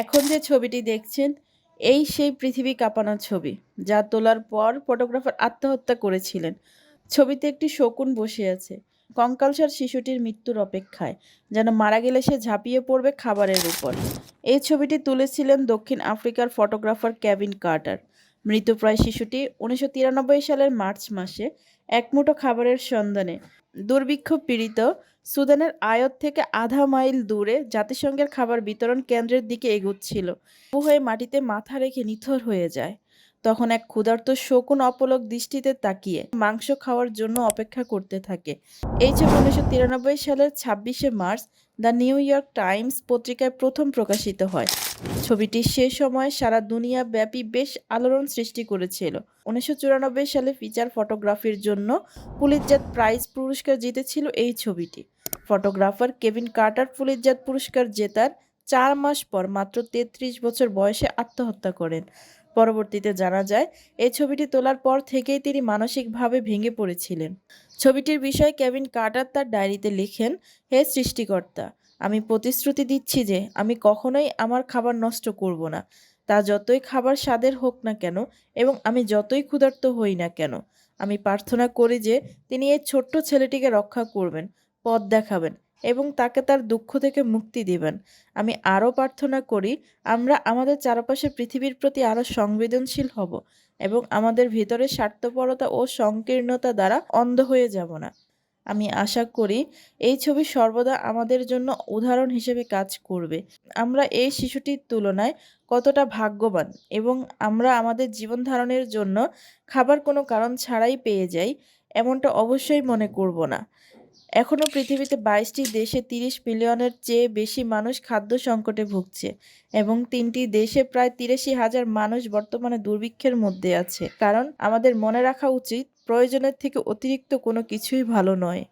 এখন যে ছবিটি দেখছেন, এই সেই পৃথিবী কাঁপানো ছবি, যা তোলার পর ফটোগ্রাফার আত্মহত্যা করেছিলেন। ছবিতে একটি শকুন বসে আছে কঙ্কালসার শিশুটির মৃত্যুর অপেক্ষায়, যেন মারা গেলে সে ঝাঁপিয়ে পড়বে খাবারের উপর। এই ছবিটি তুলেছিলেন দক্ষিণ আফ্রিকার ফটোগ্রাফার ক্যাভিন কার্টার। মৃতপ্রায় শিশুটি উনিশশো তিরানব্বই সালের মার্চ মাসে এক খাবারের সন্ধানে। দুর্ভিক্ষ পীড়িত, সুদানের আয়ত থেকে আধা মাইল দূরে জাতিসংঘের খাবার বিতরণ কেন্দ্রের দিকে এগুচ্ছিল। হয়ে মাটিতে মাথা রেখে নিথর হয়ে যায়। তখন এক ক্ষুধার্ত শকুন অপলক দৃষ্টিতে তাকিয়ে মাংস খাওয়ার জন্য অপেক্ষা করতে থাকে। এই ছবি উনিশশো তিরানব্বই সালের ছাব্বিশে March the New York Times পত্রিকায় প্রথম প্রকাশিত হয়। ছবিটি সে সময় সারা দুনিয়া ব্যাপী বেশ আলোড়ন সৃষ্টি করেছিল। উনিশশো চুরানব্বই সালে ফিচার ফটোগ্রাফির জন্য পুলিতজাত প্রাইজ পুরস্কার জিতেছিল এই ছবিটি। ফটোগ্রাফার কেভিন কার্টার পুলিতজাত পুরস্কার জেতার চার মাস পর মাত্র তেত্রিশ বছর বয়সে আত্মহত্যা করেন। পরবর্তীতে জানা যায়, এই ছবিটি তোলার পর থেকেই তিনি মানসিকভাবে ভেঙে পড়েছিলেন। ছবিটির বিষয়ে কেভিন কার্টার তার ডায়েরিতে লিখেন, হে সৃষ্টিকর্তা আমি প্রতিশ্রুতি দিচ্ছি যে আমি কখনোই আমার খাবার নষ্ট করব না। তা যতই খাবার স্বাদের হোক না কেন এবং আমি যতই ক্ষুধার্ত হই না কেন, আমি প্রার্থনা করি যে তিনি এই ছোট্ট ছেলেটিকে রক্ষা করবেন, পথ দেখাবেন এবং তাকে তার দুঃখ থেকে মুক্তি দিবেন। আমি আরও প্রার্থনা করি, আমরা আমাদের চারপাশে পৃথিবীর প্রতি আরও সংবেদনশীল হব এবং আমাদের ভিতরে স্বার্থপরতা ও সংকীর্ণতা দ্বারা অন্ধ হয়ে যাব না। আমি আশা করি এই ছবি সর্বদা আমাদের জন্য উদাহরণ হিসেবে কাজ করবে। আমরা এই শিশুটির তুলনায় কতটা ভাগ্যবান এবং আমরা আমাদের জীবন ধারণের জন্য খাবার কোনো কারণ ছাড়াই পেয়ে যাই, এমনটা অবশ্যই মনে করব না। এখনও পৃথিবীতে বাইশটি দেশে তিরিশ মিলিয়নের চেয়ে বেশি মানুষ খাদ্য সংকটে ভুগছে এবং তিনটি দেশে প্রায় তিরাশি হাজার মানুষ বর্তমানে দুর্ভিক্ষের মধ্যে আছে। কারণ আমাদের মনে রাখা উচিত প্রয়োজনের থেকে অতিরিক্ত কোনো কিছুই ভালো নয়।